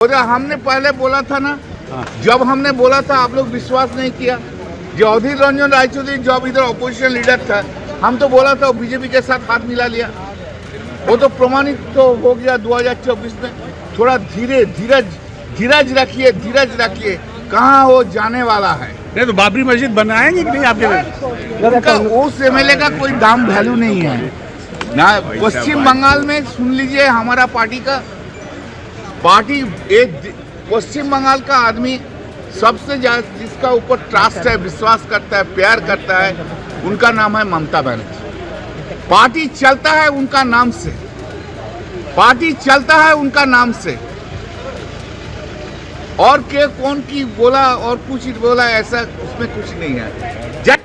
बोले हमने पहले बोला था ना जब हमने बोला था आप लोग विश्वास नहीं किया। जो अधीर रंजन रायचौधरी जब इधर ऑपोजिशन लीडर था हम तो बोला था बीजेपी के साथ हाथ मिला लिया। वो तो प्रमाणित तो हो गया 2024 में। थोड़ा धीरे धीरज धीरज रखिए धीरज रखिए। कहाँ वो जाने वाला है? नहीं तो बाबरी मस्जिद बनाएँगे कि नहीं आपके उनका उस एमएलए का कोई दाम वैल्यू नहीं है। ना पश्चिम बंगाल में सुन लीजिए हमारा पार्टी का पार्टी एक दि- पश्चिम बंगाल का आदमी सबसे ज्यादा जिसका ऊपर ट्रस्ट है विश्वास करता है प्यार करता है उनका नाम है ममता बनर्जी पार्टी चलता है उनका नाम से पार्टी चलता है उनका नाम से और के कौन की बोला और कुछ बोला ऐसा उसमें कुछ नहीं है जय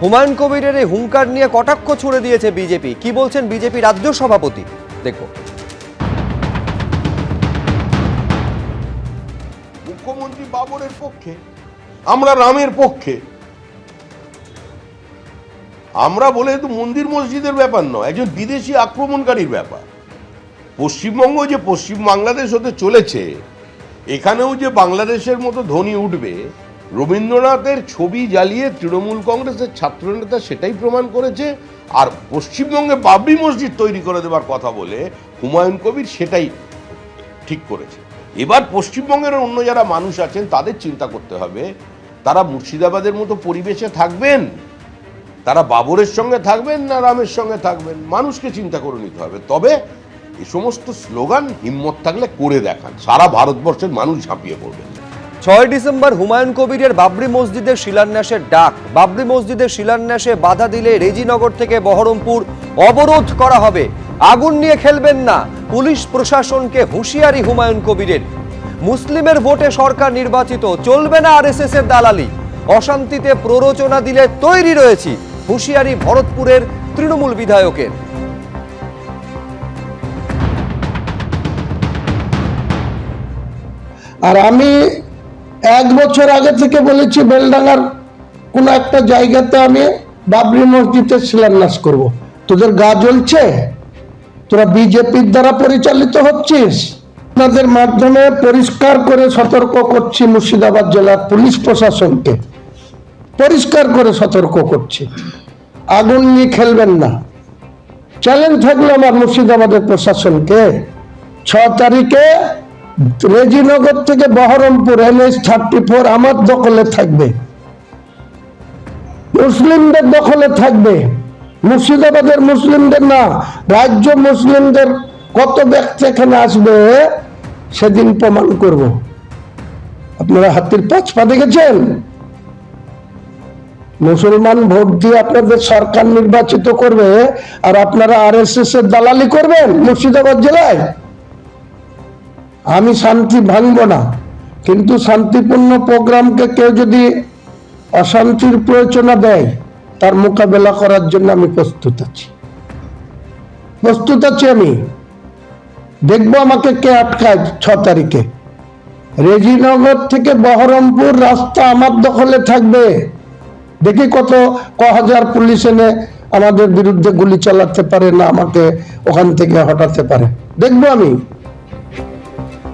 হুমায়ুন কবিরের এই হুঙ্কার নিয়ে কটাক্ষ ছুড়ে দিয়েছে বিজেপি কি বলছেন বিজেপি রাজ্য সভাপতি দেখো মুখ্যমন্ত্রী পক্ষে, আমরা রামের পক্ষে। আমরা বলে তো মন্দির মসজিদের ব্যাপার নয়, একজন বিদেশি আক্রমণকারীর ব্যাপার। পশ্চিমবঙ্গ যে পশ্চিম বাংলাদেশ হতে চলেছে, এখানেও যে বাংলাদেশের মতো ধ্বনি উঠবে, রবীন্দ্রনাথের ছবি জ্বালিয়ে তৃণমূল কংগ্রেসের ছাত্রনেতা সেটাই প্রমাণ করেছে, আর পশ্চিমবঙ্গে বাবরি মসজিদ তৈরি করে দেওয়ার কথা বলে হুমায়ুন কবির সেটাই ঠিক করেছে। এবার পশ্চিমবঙ্গের অন্য যারা মানুষ আছেন, তাদের চিন্তা করতে হবে, তারা মুর্শিদাবাদের মতো পরিবেশে থাকবেন? তারা বাবরের সঙ্গে থাকবেন না রামের সঙ্গে থাকবেন? মানুষকে চিন্তা করে নিতে হবে। তবে এই সমস্ত স্লোগান হিম্মত থাকলে করে দেখান। সারা ভারতবর্ষের মানুষ ঝাঁপিয়ে পড়বেন ছয় ডিসেম্বর হুমায়ুন কবিরের বাবরি মসজিদের শিলান্যাসের ডাক। বাবরি মসজিদের শিলান্যাসে বাধা দিলে রেজিনগর থেকে বহরমপুর অবরোধ করা হবে। আগুন নিয়ে খেলবেন না। পুলিশ প্রশাসনকে হুঁশিয়ারি হুমায়ুন কবিরের। মুসলিমের ভোটে সরকার নির্বাচিত, চলবে না আরএসএস এর দালালি। অশান্তিতে প্ররোচনা দিলে তৈরি রয়েছি, হুঁশিয়ারি ভরতপুরের তৃণমূল বিধায়কের। আর আমি এক বছর আগে থেকে বলেছি, বেলডাঙ্গার কোন একটা জায়গাতে আমি বাবরি মসজিদের শিলান্যাস করব। তোদের গা জ্বলছে? তোরা বিজেপির দ্বারা পরিচালিত হচ্ছিস? আপনাদের মাধ্যমে পরিষ্কার করে সতর্ক করছি মুর্শিদাবাদ জেলার পুলিশ প্রশাসনকে। পরিষ্কার করে সতর্ক করছি। আগুন নিয়ে খেলবেন না। চ্যালেঞ্জ থাকল আমার মুর্শিদাবাদের প্রশাসনকে। ছ তারিখে রেজিনগর থেকে বহরমপুর এনএস থার্টি ফোর আমার দখলে থাকবে। মুসলিমদের দখলে থাকবে। মুর্শিদাবাদের মুসলিমদের না, রাজ্য মুসলিমদের কত ব্যক্তি এখানে আসবে, সেদিন প্রমাণ করব। আপনারা হাতির পাঁচ পা দেখেছেন? মুসলমান ভোট দিয়ে আপনাদের সরকার নির্বাচিত করবে, আর আপনারা আরএসএস এর দালালি করবেন মুর্শিদাবাদ জেলায়? আমি শান্তি ভাঙব না, কিন্তু শান্তিপূর্ণ প্রোগ্রামকে কেউ যদি অশান্তির প্রয়োজনা দেয় তার মোকাবেলা করার জন্য আমি প্রস্তুত আছি। প্রস্তুত আছি আমি। দেখব আমাকে কে আটকায় ছ তারিখে। রেজিনগর থেকে বহরমপুর রাস্তা আমার দখলে থাকবে। দেখি কত, ক হাজার পুলিশ এনে আমাদের বিরুদ্ধে গুলি চালাতে পারে না আমাকে ওখান থেকে হটাতে পারে। দেখব আমি।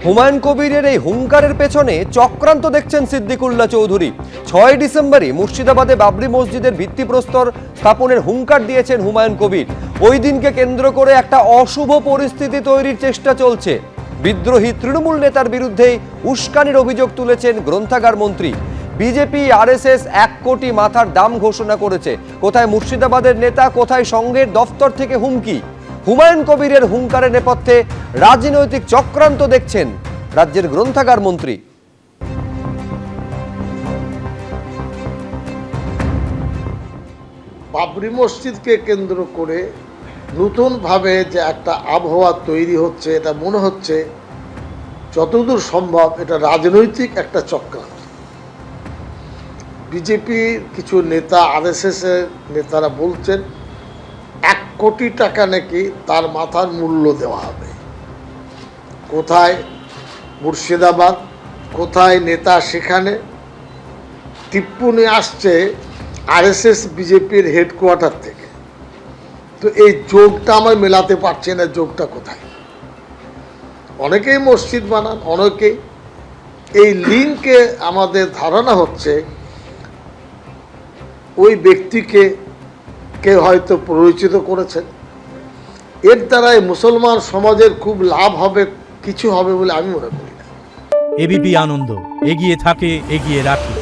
হুমায়ুন কবিরের এই হুঙ্কারের পেছনে চক্রান্ত দেখছেন সিদ্দিকুল্লাহ চৌধুরী। ছয় ডিসেম্বরই মুর্শিদাবাদে বাবরি মসজিদের ভিত্তিপ্রস্তর স্থাপনের হুঙ্কার দিয়েছেন হুমায়ুন কবির। ওই দিনকে কেন্দ্র করে একটা অশুভ পরিস্থিতি তৈরির চেষ্টা চলছে। বিদ্রোহী তৃণমূল নেতার বিরুদ্ধেই উস্কানির অভিযোগ তুলেছেন গ্রন্থাগার মন্ত্রী। বিজেপি, আরএসএস এক কোটি মাথার দাম ঘোষণা করেছে। কোথায় মুর্শিদাবাদের নেতা, কোথায় সংঘের দফতর থেকে হুমকি? হুমায়ুন কবিরের হুঙ্কারের নেপথ্যে রাজনৈতিক চক্রান্ত দেখছেন রাজ্যের গ্রন্থাগার মন্ত্রী। বাবরি মসজিদকে কেন্দ্র করে নতুনভাবে যে একটা আবহাওয়া তৈরি হচ্ছে, এটা মনে হচ্ছে, যতদূর সম্ভব এটা রাজনৈতিক একটা চক্রান্ত। বিজেপির কিছু নেতা আরএসএস এর নেতারা বলছেন কোটি টাকা নাকি তার মাথার মূল্য দেওয়া হবে। কোথায় মুর্শিদাবাদ, কোথায় নেতা সেখানে? টিপ্পনি আসছে আরএসএস, বিজেপির হেডকোয়ার্টার থেকে। তো এই যোগটা আমার মেলাতে পারছে না, যোগটা কোথায়? অনেকেই মসজিদ বানান, অনেকেই। এই লিঙ্কে আমাদের ধারণা হচ্ছে, ওই ব্যক্তিকে কেউ হয়তো পরিচিত করেছেন। এর দ্বারাই মুসলমান সমাজের খুব লাভ হবে, কিছু হবে বলে আমি মনে করি না। এবিপি আনন্দ, এগিয়ে থাকে, এগিয়ে রাখে।